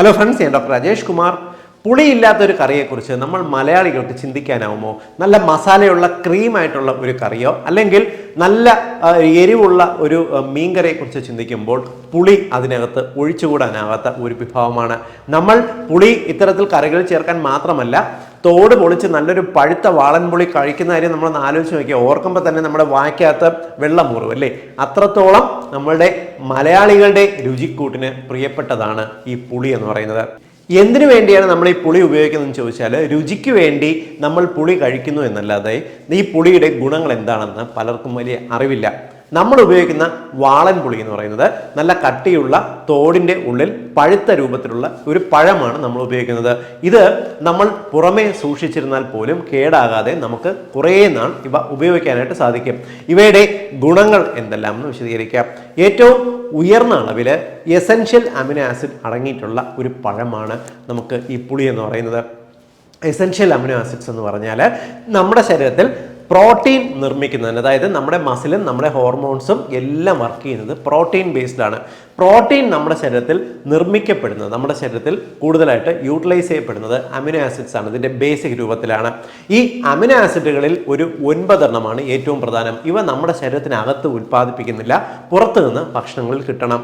Hello friends ഞാൻ doctor Rajesh Kumar പുളിയില്ലാത്തൊരു കറിയെക്കുറിച്ച് നമ്മൾ മലയാളികൾക്ക് ചിന്തിക്കാനാവുമോ? നല്ല മസാലയുള്ള ക്രീമായിട്ടുള്ള ഒരു കറിയോ? അല്ലെങ്കിൽ നല്ല എരിവുള്ള ഒരു മീൻ മീൻകറിയെക്കുറിച്ച് ചിന്തിക്കുമ്പോൾ പുളി അതിനകത്ത് ഒഴിച്ചുകൂടാനാവാത്ത ഒരു വിഭവമാണ്. നമ്മൾ പുളി ഇത്തരത്തിൽ കറികൾ ചേർക്കാൻ മാത്രമല്ല തോട് പൊളിച്ച് നല്ലൊരു പഴുത്ത വാളൻ പുളി കഴിക്കുന്ന കാര്യം നമ്മളൊന്ന് ആലോചിച്ച് നോക്കിയാൽ ഓർക്കുമ്പോൾ തന്നെ നമ്മുടെ വായ്ക്കകത്ത് വെള്ളം മുറിവ് അല്ലേ? അത്രത്തോളം നമ്മളുടെ മലയാളികളുടെ രുചിക്കൂട്ടിന് പ്രിയപ്പെട്ടതാണ് ഈ പുളി എന്ന് പറയുന്നത്. എന്തിനു വേണ്ടിയാണ് നമ്മൾ ഈ പുളി ഉപയോഗിക്കുന്നതെന്ന് ചോദിച്ചാൽ രുചിക്ക് വേണ്ടി നമ്മൾ പുളി കഴിക്കുന്നു എന്നല്ലാതെ ഈ പുളിയുടെ ഗുണങ്ങൾ എന്താണെന്ന് പലർക്കും വലിയ അറിവില്ല. നമ്മൾ ഉപയോഗിക്കുന്ന വാളൻ പുളി എന്ന് പറയുന്നത് നല്ല കട്ടിയുള്ള തോടിന്റെ ഉള്ളിൽ പഴുത്ത രൂപത്തിലുള്ള ഒരു പഴമാണ് നമ്മൾ ഉപയോഗിക്കുന്നത് ഇത് നമ്മൾ പുറമേ സൂക്ഷിച്ചിരുന്നാൽ പോലും കേടാകാതെ നമുക്ക് കുറേ നാൾ ഇവ ഉപയോഗിക്കാനായിട്ട് സാധിക്കും. ഇവയുടെ ഗുണങ്ങൾ എന്തെല്ലാം എന്ന് വിശദീകരിക്കാം. ഏറ്റവും ഉയർന്ന അളവിൽ എസൻഷ്യൽ അമിനോ ആസിഡ് അടങ്ങിയിട്ടുള്ള ഒരു പഴമാണ് നമുക്ക് ഈ പുളി എന്ന് പറയുന്നത്. എസൻഷ്യൽ അമിനോ ആസിഡ്സ് എന്ന് പറഞ്ഞാൽ നമ്മുടെ ശരീരത്തിൽ പ്രോട്ടീൻ നിർമ്മിക്കുന്നതിന് അതായത് നമ്മുടെ മസിലും നമ്മുടെ ഹോർമോൺസും എല്ലാം വർക്ക് ചെയ്യുന്നത് പ്രോട്ടീൻ ബേസ്ഡ് ആണ്. പ്രോട്ടീൻ നമ്മുടെ ശരീരത്തിൽ നിർമ്മിക്കപ്പെടുന്നത് നമ്മുടെ ശരീരത്തിൽ കൂടുതലായിട്ട് യൂട്ടിലൈസ് ചെയ്യപ്പെടുന്നത് അമിനോ ആസിഡ്സ് ആണ് ഇതിന്റെ ബേസിക് രൂപത്തിലാണ്. ഈ അമിനോ ആസിഡുകളിൽ ഒരു ഒൻപതെണ്ണമാണ് ഏറ്റവും പ്രധാനം. ഇവ നമ്മുടെ ശരീരത്തിനകത്ത് ഉൽപ്പാദിപ്പിക്കുന്നില്ല പുറത്തു നിന്ന് ഭക്ഷണങ്ങളിൽ കിട്ടണം.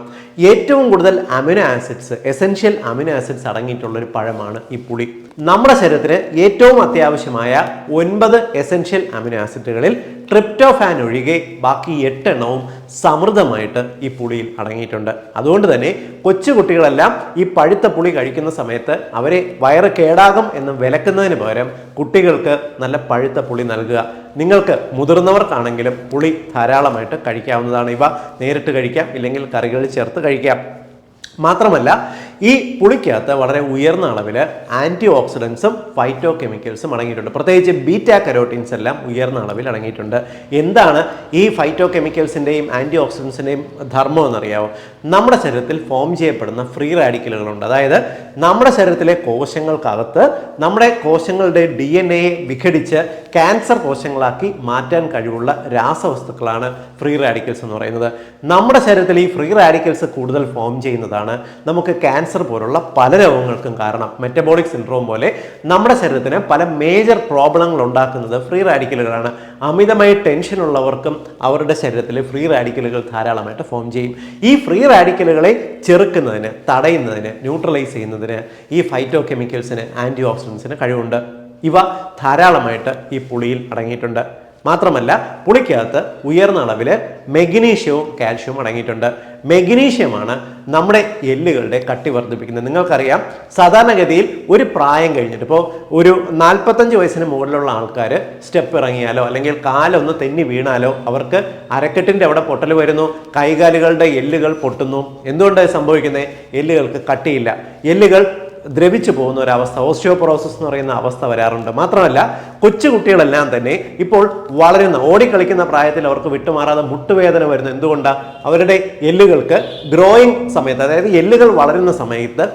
ഏറ്റവും കൂടുതൽ amino acids essential amino acids അടങ്ങിയിട്ടുള്ള ഒരു പഴമാണ് ഈ പുളി. നമ്മുടെ ശരീരത്തിന് ഏറ്റവും അത്യാവശ്യമായ ഒൻപത് എസെൻഷ്യൽ അമിനോ ആസിഡുകളിൽ ട്രിപ്റ്റോഫാൻ ഒഴികെ ബാക്കി എട്ടെണ്ണവും സമൃദ്ധമായിട്ട് ഈ പുളിയിൽ അടങ്ങിയിട്ടുണ്ട്. അതുകൊണ്ട് തന്നെ കൊച്ചു കുട്ടികളെല്ലാം ഈ പഴുത്ത പുളി കഴിക്കുന്ന സമയത്ത് അവരെ വയറ് കേടാകും എന്ന് വിലക്കുന്നതിന് പകരം കുട്ടികൾക്ക് നല്ല പഴുത്ത പുളി നൽകുക. നിങ്ങൾക്ക് മുതിർന്നവർക്കാണെങ്കിലും പുളി ധാരാളമായിട്ട് കഴിക്കാവുന്നതാണ്. ഇവ നേരിട്ട് കഴിക്കാം ഇല്ലെങ്കിൽ കറികളിൽ ചേർത്ത് കഴിക്കാം. മാത്രമല്ല ഈ പുളിക്കകത്ത് വളരെ ഉയർന്ന അളവിൽ ആന്റി ഓക്സിഡൻസും ഫൈറ്റോ കെമിക്കൽസും അടങ്ങിയിട്ടുണ്ട്. പ്രത്യേകിച്ച് ബീറ്റാ കരോട്ടീൻസ് എല്ലാം ഉയർന്ന അളവിൽ അടങ്ങിയിട്ടുണ്ട്. എന്താണ് ഈ ഫൈറ്റോ കെമിക്കൽസിന്റെയും ആന്റി ഓക്സിഡൻസിന്റെയും ധർമ്മം എന്നറിയാമോ നമ്മുടെ ശരീരത്തിൽ ഫോം ചെയ്യപ്പെടുന്ന ഫ്രീ റാഡിക്കലുകളുണ്ട് അതായത് നമ്മുടെ ശരീരത്തിലെ കോശങ്ങൾക്കകത്ത് നമ്മുടെ കോശങ്ങളുടെ ഡി എൻ എയെ വിഘടിച്ച് ക്യാൻസർ കോശങ്ങളാക്കി മാറ്റാൻ കഴിവുള്ള രാസവസ്തുക്കളാണ് ഫ്രീ റാഡിക്കൽസ് എന്ന് പറയുന്നത്. നമ്മുടെ ശരീരത്തിൽ ഈ ഫ്രീ റാഡിക്കൽസ് കൂടുതൽ ഫോം ചെയ്യുന്നതാണ്. നമുക്ക് ക്യാൻസർ പോലുള്ള പല രോഗങ്ങൾക്കും കാരണം മെറ്റബോളിക് സിൻഡ്രോം പോലെ നമ്മുടെ ശരീരത്തിന് പല മേജർ പ്രോബ്ലങ്ങൾ ഉണ്ടാക്കുന്നത് ഫ്രീ റാഡിക്കലുകളാണ് അമിതമായി ടെൻഷൻ ഉള്ളവർക്കും അവരുടെ ശരീരത്തിൽ ഫ്രീ റാഡിക്കലുകൾ ധാരാളമായിട്ട് ഫോം ചെയ്യും. ഈ ഫ്രീ റാഡിക്കലുകളെ ചെറുക്കുന്നതിന് തടയുന്നതിന് ന്യൂട്രലൈസ് ചെയ്യുന്നതിന് ഈ ഫൈറ്റോ കെമിക്കൽസിന് ആന്റി ഓക്സിഡൻസിന് കഴിവുണ്ട്. ഇവ ധാരാളമായിട്ട് ഈ പുളിയിൽ അടങ്ങിയിട്ടുണ്ട്. മാത്രമല്ല പുളിക്കകത്ത് ഉയർന്ന അളവിൽ മെഗ്നീഷ്യവും കാൽഷ്യവും അടങ്ങിയിട്ടുണ്ട്. മെഗ്നീഷ്യമാണ് നമ്മുടെ എല്ലുകളുടെ കട്ടി വർദ്ധിപ്പിക്കുന്നത്. നിങ്ങൾക്കറിയാം സാധാരണഗതിയിൽ ഒരു പ്രായം കഴിഞ്ഞിട്ട് ഇപ്പോൾ ഒരു നാൽപ്പത്തഞ്ച് വയസ്സിന് മുകളിലുള്ള ആൾക്കാർ സ്റ്റെപ്പ് ഇറങ്ങിയാലോ അല്ലെങ്കിൽ കാലൊന്ന് തെന്നി വീണാലോ അവർക്ക് അരക്കെട്ടിന്റെ അവിടെ പൊട്ടൽ വരുന്നു കൈകാലുകളുടെ എല്ലുകൾ പൊട്ടുന്നു. എന്തുകൊണ്ടാണ് സംഭവിക്കുന്നത് എല്ലുകൾക്ക് കട്ടിയില്ല. എല്ലുകൾ ദ്രവിച്ചു പോകുന്ന ഒരവസ്ഥ ഓസ്റ്റിയോപ്രോസസ് എന്ന് പറയുന്ന അവസ്ഥ വരാറുണ്ട്. മാത്രമല്ല കൊച്ചു കുട്ടികളെല്ലാം തന്നെ ഇപ്പോൾ വളരുന്ന ഓടിക്കളിക്കുന്ന പ്രായത്തിൽ അവർക്ക് വിട്ടുമാറാതെ മുട്ടുവേദന വരുന്നു എന്തുകൊണ്ടാണ് അവരുടെ എല്ലുകൾക്ക് ഗ്രോയിങ് സമയത്ത് അതായത് എല്ലുകൾ വളരുന്ന സമയത്ത്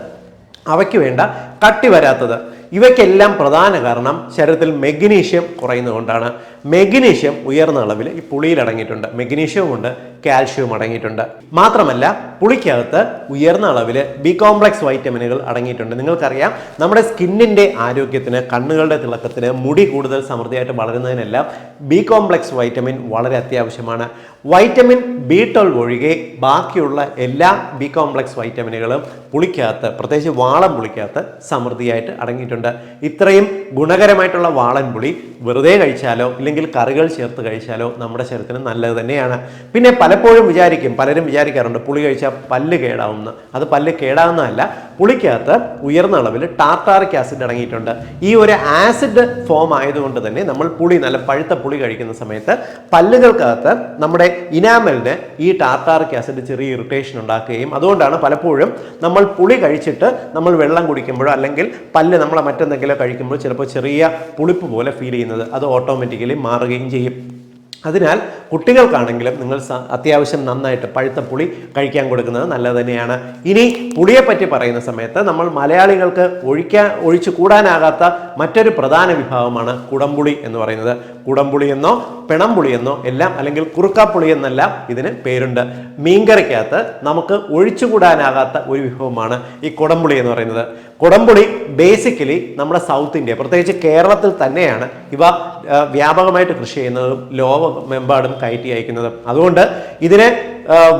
അവയ്ക്ക് വേണ്ട കട്ടി വരാത്തത്. ഇവയ്ക്കെല്ലാം പ്രധാന കാരണം ശരീരത്തിൽ മെഗ്നീഷ്യം കുറയുന്നതുകൊണ്ടാണ്. മെഗ്നീഷ്യം ഉയർന്ന അളവിൽ ഈ പുളിയിൽ അടങ്ങിയിട്ടുണ്ട്. മെഗ്നീഷ്യവും ഉണ്ട് കാൽഷ്യവും അടങ്ങിയിട്ടുണ്ട്. മാത്രമല്ല പുളിക്കകത്ത് ഉയർന്ന അളവിൽ ബി കോംപ്ലക്സ് വൈറ്റമിനുകൾ അടങ്ങിയിട്ടുണ്ട്. നിങ്ങൾക്കറിയാം നമ്മുടെ സ്കിന്നിന്റെ ആരോഗ്യത്തിന് കണ്ണുകളുടെ തിളക്കത്തിന് മുടി കൂടുതൽ സമൃദ്ധിയായിട്ട് വളരുന്നതിനെല്ലാം ബി കോംപ്ലക്സ് വൈറ്റമിൻ വളരെ അത്യാവശ്യമാണ്. വൈറ്റമിൻ ബി ട്വൽവ് ഒഴികെ ബാക്കിയുള്ള എല്ലാ ബി കോംപ്ലക്സ് വൈറ്റമിനുകളും പുളിക്കകത്ത് പ്രത്യേകിച്ച് വാളം പുളിക്കകത്ത് സമൃദ്ധിയായിട്ട് അടങ്ങിയിട്ടുണ്ട്. ഇത്രയും ഗുണകരമായിട്ടുള്ള വാളൻപുളി വെറുതെ കഴിച്ചാലോ ഇല്ലെങ്കിൽ കറികൾ ചേർത്ത് കഴിച്ചാലോ നമ്മുടെ ശരീരത്തിന് നല്ലത് തന്നെയാണ്. പിന്നെ പലപ്പോഴും വിചാരിക്കും പലരും വിചാരിക്കാറുണ്ട് പുളി കഴിച്ചാൽ പല്ല് കേടാവുമെന്ന് അത് പല്ല് കേടാവുന്നതല്ല. പുളിക്കകത്ത് ഉയർന്ന അളവിൽ ടാർട്ടാറിക് ആസിഡ് അടങ്ങിയിട്ടുണ്ട്. ഈ ഒരു ആസിഡ് ഫോം ആയതുകൊണ്ട് തന്നെ നമ്മൾ പുളി നല്ല പഴുത്ത പുളി കഴിക്കുന്ന സമയത്ത് പല്ലുകൾക്കകത്ത് നമ്മുടെ ഇനാമലിന് ഈ ടാർട്ടാറിക് ആസിഡ് ചെറിയ ഇറിറ്റേഷൻ ഉണ്ടാക്കുകയും അതുകൊണ്ടാണ് പലപ്പോഴും നമ്മൾ പുളി കഴിച്ചിട്ട് നമ്മൾ വെള്ളം കുടിക്കുമ്പോഴോ അല്ലെങ്കിൽ പല്ല് നമ്മളെ മറ്റെന്തെങ്കിലും കഴിക്കുമ്പോൾ ചിലപ്പോൾ ചെറിയ പുളിപ്പ് പോലെ ഫീൽ ചെയ്യുന്നത് അത് ഓട്ടോമാറ്റിക്കലി മാറുകയും ചെയ്യും. അതിനാൽ കുട്ടികൾക്കാണെങ്കിലും നിങ്ങൾ അത്യാവശ്യം നന്നായിട്ട് പഴുത്ത പുളി കഴിക്കാൻ കൊടുക്കുന്നത് നല്ലത് തന്നെയാണ്. ഇനി പുളിയെപ്പറ്റി പറയുന്ന സമയത്ത് നമ്മൾ മലയാളികൾക്ക് ഒഴിക്കാൻ ഒഴിച്ചു കൂടാനാകാത്ത മറ്റൊരു പ്രധാന വിഭാഗമാണ് കുടംപുളി എന്ന് പറയുന്നത്. കുടംപുളി എന്നോ പിണംപുളി എന്നോ എല്ലാം അല്ലെങ്കിൽ കുറുക്കാപ്പുളി എന്നെല്ലാം ഇതിന് പേരുണ്ട്. മീൻകറിക്കകത്ത് നമുക്ക് ഒഴിച്ചുകൂടാനാകാത്ത ഒരു വിഭവമാണ് ഈ കുടംപുളി എന്ന് പറയുന്നത്. കുടംപുളി ബേസിക്കലി നമ്മുടെ സൗത്ത് ഇന്ത്യ പ്രത്യേകിച്ച് കേരളത്തിൽ തന്നെയാണ് ഇവ വ്യാപകമായിട്ട് കൃഷി ചെയ്യുന്നതും ലോകമെമ്പാടും കയറ്റി അയക്കുന്നതും. അതുകൊണ്ട് ഇതിന്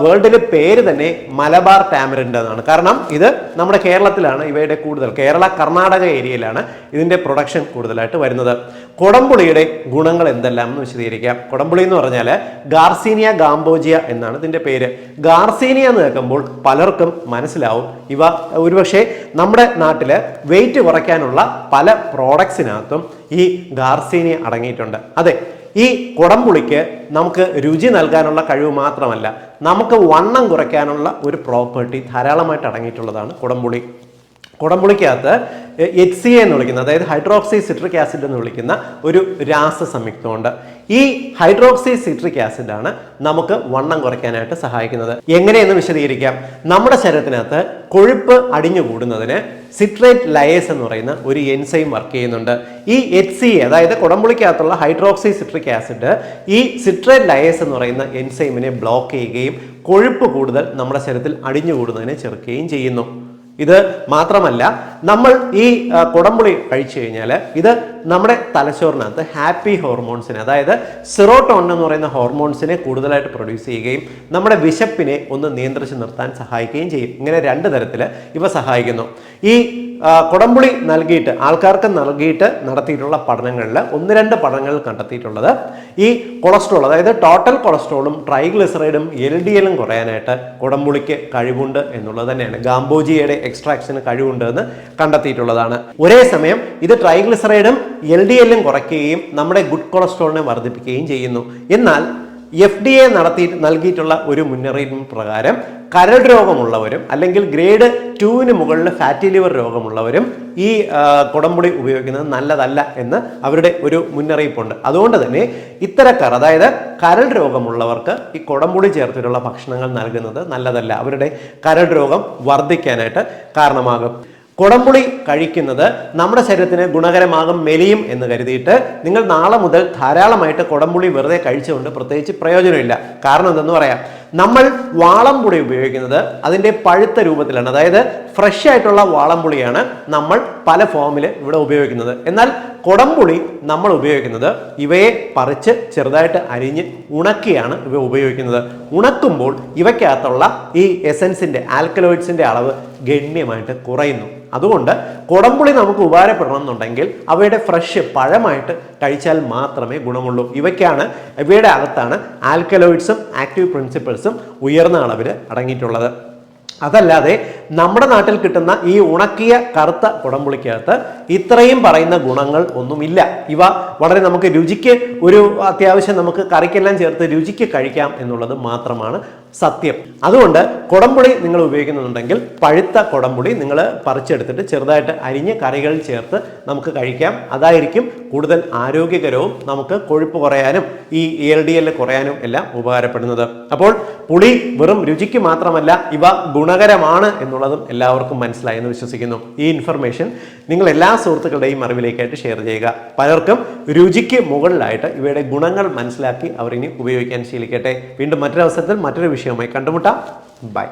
വേൾഡിലെ പേര് തന്നെ മലബാർ ടാമറിന്റെ എന്നാണ്. കാരണം ഇത് നമ്മുടെ കേരളത്തിലാണ് ഇവയുടെ കൂടുതൽ കേരള കർണാടക ഏരിയയിലാണ് ഇതിന്റെ പ്രൊഡക്ഷൻ കൂടുതലായിട്ട് വരുന്നത്. കൊടംപുളിയുടെ ഗുണങ്ങൾ എന്തെല്ലാം എന്ന് വിശദീകരിക്കാം. കൊടംപുളി എന്ന് പറഞ്ഞാൽ ഗാർസീനിയ ഗാംബോജിയ എന്നാണ് ഇതിന്റെ പേര്. ഗാർസീനിയ എന്ന് കേൾക്കുമ്പോൾ പലർക്കും മനസ്സിലാവും. ഇവ ഒരുപക്ഷെ നമ്മുടെ നാട്ടിൽ വെയിറ്റ് കുറയ്ക്കാനുള്ള പല പ്രോഡക്ട്സിനകത്തും ഈ ഗാർസീനിയ അടങ്ങിയിട്ടുണ്ട്. അതെ ഈ കുടംപുളിക്ക് നമുക്ക് രുചി നൽകാനുള്ള കഴിവ് മാത്രമല്ല നമുക്ക് വണ്ണം കുറയ്ക്കാനുള്ള ഒരു പ്രോപ്പർട്ടി ധാരാളമായിട്ട് അടങ്ങിയിട്ടുള്ളതാണ് കുടംപുളി. കുടംപുളിക്കകത്ത് എച്ച് സി എന്ന് വിളിക്കുന്ന അതായത് ഹൈഡ്രോക്സി സിട്രിക് ആസിഡ് എന്ന് വിളിക്കുന്ന ഒരു രാസ സംയുക്തമുണ്ട് ഈ ഹൈഡ്രോക്സി സിട്രിക് ആസിഡ് ആണ് നമുക്ക് വണ്ണം കുറയ്ക്കാനായിട്ട് സഹായിക്കുന്നത്. എങ്ങനെയെന്ന് വിശദീകരിക്കാം. നമ്മുടെ ശരീരത്തിനകത്ത് കൊഴുപ്പ് അടിഞ്ഞു കൂടുന്നതിന് സിട്രേറ്റ് ലയേസ് എന്ന് പറയുന്ന ഒരു എൻസൈം വർക്ക് ചെയ്യുന്നുണ്ട്. ഈ എച്ച് സി അതായത് കുടംപുളിക്കകത്തുള്ള ഹൈഡ്രോക്സി സിട്രിക് ആസിഡ് ഈ സിട്രേറ്റ് ലയേസ് എന്ന് പറയുന്ന എൻസൈമിനെ ബ്ലോക്ക് ചെയ്യുകയും കൊഴുപ്പ് കൂടുതൽ നമ്മുടെ ശരീരത്തിൽ അടിഞ്ഞു കൂടുന്നതിനെ ചെറുക്കുകയും ചെയ്യുന്നു. ഇത് മാത്രമല്ല നമ്മൾ ഈ കുടംപുളി കഴിച്ചു കഴിഞ്ഞാൽ ഇത് നമ്മുടെ തലച്ചോറിനകത്ത് ഹാപ്പി ഹോർമോൺസിനെ അതായത് സിറോട്ടോൺ എന്ന് പറയുന്ന ഹോർമോൺസിനെ കൂടുതലായിട്ട് പ്രൊഡ്യൂസ് ചെയ്യുകയും നമ്മുടെ വിശപ്പിനെ ഒന്ന് നിയന്ത്രിച്ച് നിർത്താൻ സഹായിക്കുകയും ചെയ്യും. ഇങ്ങനെ രണ്ട് തരത്തിൽ ഇവ സഹായിക്കുന്നു. ഈ കുടംപുളി നൽകിയിട്ട് ആൾക്കാർക്ക് നൽകിയിട്ട് നടത്തിയിട്ടുള്ള പഠനങ്ങളിൽ ഒന്ന് രണ്ട് പഠനങ്ങൾ കണ്ടെത്തിയിട്ടുള്ളത് ഈ കൊളസ്ട്രോൾ അതായത് ടോട്ടൽ കൊളസ്ട്രോളും ട്രൈഗ്ലിസറൈഡും എൽ ഡി എല്ലും കുറയാനായിട്ട് കുടംപുളിക്ക് കഴിവുണ്ട് എന്നുള്ളത് തന്നെയാണ്. ഗാംബോജിയുടെ എക്സ്ട്രാക്ഷന് കഴിവുണ്ട് എന്ന് കണ്ടെത്തിയിട്ടുള്ളതാണ്. ഒരേ സമയം ഇത് ട്രൈഗ്ലിസറൈഡും എൽ ഡി എല്ലും കുറയ്ക്കുകയും നമ്മുടെ ഗുഡ് കൊളസ്ട്രോളിനെ വർദ്ധിപ്പിക്കുകയും ചെയ്യുന്നു. എന്നാൽ എഫ് ഡി എ നടത്തി നൽകിയിട്ടുള്ള ഒരു മുന്നറിയിപ്പ് പ്രകാരം കരൾ രോഗമുള്ളവരും അല്ലെങ്കിൽ ഗ്രേഡ് ടുവിന് മുകളിൽ ഫാറ്റി ലിവർ രോഗമുള്ളവരും ഈ കുടമ്പുടി ഉപയോഗിക്കുന്നത് നല്ലതല്ല എന്ന് അവരുടെ ഒരു മുന്നറിയിപ്പുണ്ട്. അതുകൊണ്ട് തന്നെ ഇത്തരക്കാർ അതായത് കരൾ രോഗമുള്ളവർക്ക് ഈ കുടംപുളി ചേർത്തിട്ടുള്ള ഭക്ഷണങ്ങൾ നൽകുന്നത് നല്ലതല്ല. അവരുടെ കരൾ രോഗം വർദ്ധിക്കാനായിട്ട് കാരണമാകും. കുടംപുളി കഴിക്കുന്നത് നമ്മുടെ ശരീരത്തിന് ഗുണകരമാകും മെലിയും എന്ന് കരുതിയിട്ട് നിങ്ങൾ നാളെ മുതൽ ധാരാളമായിട്ട് കുടംപുളി വെറുതെ കഴിച്ചുകൊണ്ട് പ്രത്യേകിച്ച് പ്രയോജനമില്ല. കാരണം എന്തെന്ന് പറയാം? നമ്മൾ വാളംപുളി ഉപയോഗിക്കുന്നത് അതിന്റെ പഴുത്ത രൂപത്തിലാണ്. അതായത് ഫ്രഷ് ആയിട്ടുള്ള വാളംപുളിയാണ് നമ്മൾ പല ഫോമിൽ ഇവിടെ ഉപയോഗിക്കുന്നത്. എന്നാൽ കുടംപുളി നമ്മൾ ഉപയോഗിക്കുന്നത് ഇവയെ പറിച്ച് ചെറുതായിട്ട് അരിഞ്ഞ് ഉണക്കിയാണ് ഇവ ഉപയോഗിക്കുന്നത്. ഉണക്കുമ്പോൾ ഇവയ്ക്കകത്തുള്ള ഈ എസൻസിന്റെ ആൽക്കലോയിഡ്സിന്റെ അളവ് ഗണ്യമായിട്ട് കുറയുന്നു. അതുകൊണ്ട് കുടംപുളി നമുക്ക് ഉപകാരപ്പെടണം എന്നുണ്ടെങ്കിൽ അവയുടെ ഫ്രഷ് പഴമായിട്ട് കഴിച്ചാൽ മാത്രമേ ഗുണമുള്ളൂ. ഇവയ്ക്കാണ് ഇവയുടെ അകത്താണ് ആൽക്കലോയിഡ്സും ആക്റ്റീവ് പ്രിൻസിപ്പിൾസും ഉയർന്ന അളവിൽ അടങ്ങിയിട്ടുള്ളത്. അതല്ലാതെ നമ്മുടെ നാട്ടിൽ കിട്ടുന്ന ഈ ഉണക്കിയ കറുത്ത കുടംപുളിക്കകത്ത് ഇത്രയും പറയുന്ന ഗുണങ്ങൾ ഒന്നുമില്ല. ഇവ വളരെ നമുക്ക് രുചിക്ക് ഒരു അത്യാവശ്യം നമുക്ക് കറിക്കെല്ലാം ചേർത്ത് രുചിക്ക് കഴിക്കാം എന്നുള്ളത് മാത്രമാണ് സത്യം. അതുകൊണ്ട് കുടംപുളി നിങ്ങൾ ഉപയോഗിക്കുന്നുണ്ടെങ്കിൽ പഴുത്ത കുടംപുളി നിങ്ങൾ പറിച്ചെടുത്തിട്ട് ചെറുതായിട്ട് അരിഞ്ഞ് കറികളിൽ ചേർത്ത് നമുക്ക് കഴിക്കാം. അതായിരിക്കും കൂടുതൽ ആരോഗ്യകരവും നമുക്ക് കൊഴുപ്പ് കുറയാനും ഈ എൽ ഡി എൽ കുറയാനും എല്ലാം ഉപകാരപ്പെടുന്നത്. അപ്പോൾ പുളി വെറും രുചിക്ക് മാത്രമല്ല ഇവ ഗുണകരമാണ് എന്നുള്ളതും എല്ലാവർക്കും മനസ്സിലായി എന്ന് വിശ്വസിക്കുന്നു. ഈ ഇൻഫർമേഷൻ നിങ്ങൾ എല്ലാ സുഹൃത്തുക്കളുടെയും അറിവിലേക്കായിട്ട് ഷെയർ ചെയ്യുക. പലർക്കും രുചിക്ക് മുകളിലായിട്ട് ഇവയുടെ ഗുണങ്ങൾ മനസ്സിലാക്കി അവർ ഇനി ഉപയോഗിക്കാൻ ശീലിക്കട്ടെ. വീണ്ടും മറ്റൊരവസരത്തിൽ മറ്റൊരു വിഷയവുമായി കണ്ടുമുട്ടാം. ബൈ.